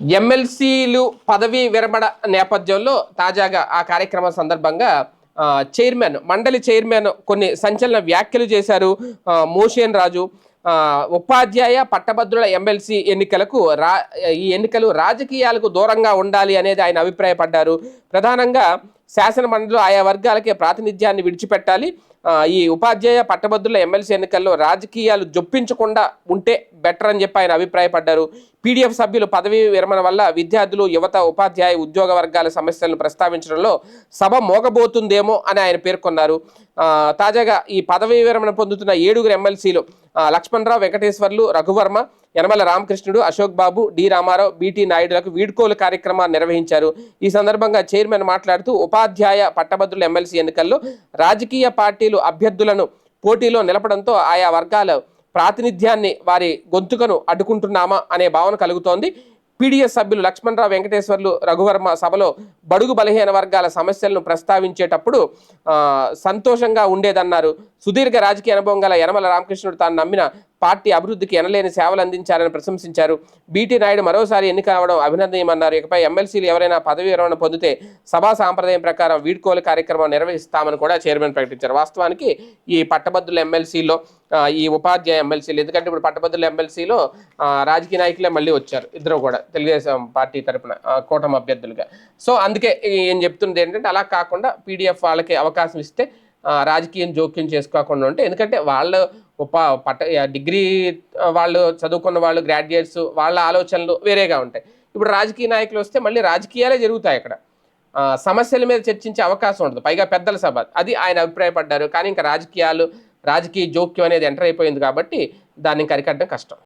ఎమ్మెల్సీలు పదవి విరమణ నేపథ్యంలో తాజాగా ఆ కార్యక్రమం సందర్భంగా చైర్మన్ మండలి చైర్మన్ కొన్ని సంచలన వ్యాఖ్యలు చేశారు. మోషన్ మోషేన్ రాజు ఉపాధ్యాయ పట్టభద్రుల ఎమ్మెల్సీ ఎన్నికలకు రా ఈ ఎన్నికలు రాజకీయాలకు దూరంగా ఉండాలి అనేది ఆయన అభిప్రాయపడ్డారు. ప్రధానంగా శాసన మండలిలో ఆయా వర్గాలకే ప్రాతినిధ్యాన్ని విడిచిపెట్టాలి. ఈ ఉపాధ్యాయ పట్టభద్రుల ఎమ్మెల్సీ ఎన్నికల్లో రాజకీయాలు జొప్పించకుండా ఉంటే బెటర్ అని చెప్పి ఆయన అభిప్రాయపడ్డారు. పీడీఎఫ్ సభ్యులు పదవీ విరమణ వల్ల విద్యార్థులు యువత ఉపాధ్యాయ ఉద్యోగ వర్గాల సమస్యలను ప్రస్తావించడంలో సభ మోగబోతుందేమో అని ఆయన పేర్కొన్నారు. తాజాగా ఈ పదవీ విరమణ పొందుతున్న ఏడుగురు ఎమ్మెల్సీలు లక్ష్మణరావు వెంకటేశ్వర్లు రఘువర్మ యనమల రామకృష్ణుడు అశోక్ బాబు డి రామారావు బిటి నాయుడులకు వీడ్కోలు కార్యక్రమాన్ని నిర్వహించారు. ఈ సందర్భంగా చైర్మన్ మాట్లాడుతూ ఉపాధ్యాయ పట్టభద్రుల ఎమ్మెల్సీ ఎన్నికల్లో రాజకీయ పార్టీలు అభ్యర్థులను పోటీలో నిలపడంతో ఆయా వర్గాల ప్రాతినిధ్యాన్ని వారి గొంతుకను అడ్డుకుంటున్నామా అనే భావన కలుగుతోంది. పీడీఎస్ సభ్యులు లక్ష్మణరావు వెంకటేశ్వర్లు రఘువర్మ సభలో బడుగు బలహీన వర్గాల సమస్యలను ప్రస్తావించేటప్పుడు సంతోషంగా ఉండేదన్నారు. సుదీర్ఘ రాజకీయ అనుభవం గల యనమల రామకృష్ణుడు తాను నమ్మిన పార్టీ అభివృద్ధికి ఎనలేని సేవలు అందించారని ప్రశంసించారు. బీటీ నాయుడు మరోసారి ఎన్నిక అవడం అభినందనీయమన్నారు. ఇకపై ఎమ్మెల్సీలు ఎవరైనా పదవి విరమణ పొందితే సభా సాంప్రదాయం ప్రకారం వీడ్కోలు కార్యక్రమం నిర్వహిస్తామని కూడా చైర్మన్ ప్రకటించారు. వాస్తవానికి ఈ పట్టభద్రుల ఎమ్మెల్సీలో ఈ ఉపాధ్యాయ ఎమ్మెల్సీలు ఎందుకంటే ఇప్పుడు పట్టభద్రుల ఎమ్మెల్సీలో రాజకీయ నాయకులే మళ్ళీ వచ్చారు. ఇద్దరు కూడా తెలుగుదేశం పార్టీ తరపున కూటమి అభ్యర్థులుగా. సో అందుకే ఏం చెప్తుంది ఏంటంటే అలా కాకుండా పీడిఎఫ్ వాళ్ళకి అవకాశం ఇస్తే రాజకీయం జోక్యం చేసుకోకుండా ఉంటే ఎందుకంటే వాళ్ళు పట్ట డిగ్రీ వాళ్ళు చదువుకున్న వాళ్ళు గ్రాడ్యుయేట్స్ వాళ్ళ ఆలోచనలు వేరేగా ఉంటాయి. ఇప్పుడు రాజకీయ నాయకులు వస్తే మళ్ళీ రాజకీయాలే జరుగుతాయి అక్కడ. సమస్యల మీద చర్చించే అవకాశం ఉండదు. పైగా పెద్దల సభ. అది ఆయన అభిప్రాయపడ్డారు. కానీ ఇంకా రాజకీయాలు రాజకీయ జోక్యం అనేది ఎంటర్ అయిపోయింది కాబట్టి దాన్ని కరికట్టడం అరికట్టడం కష్టం.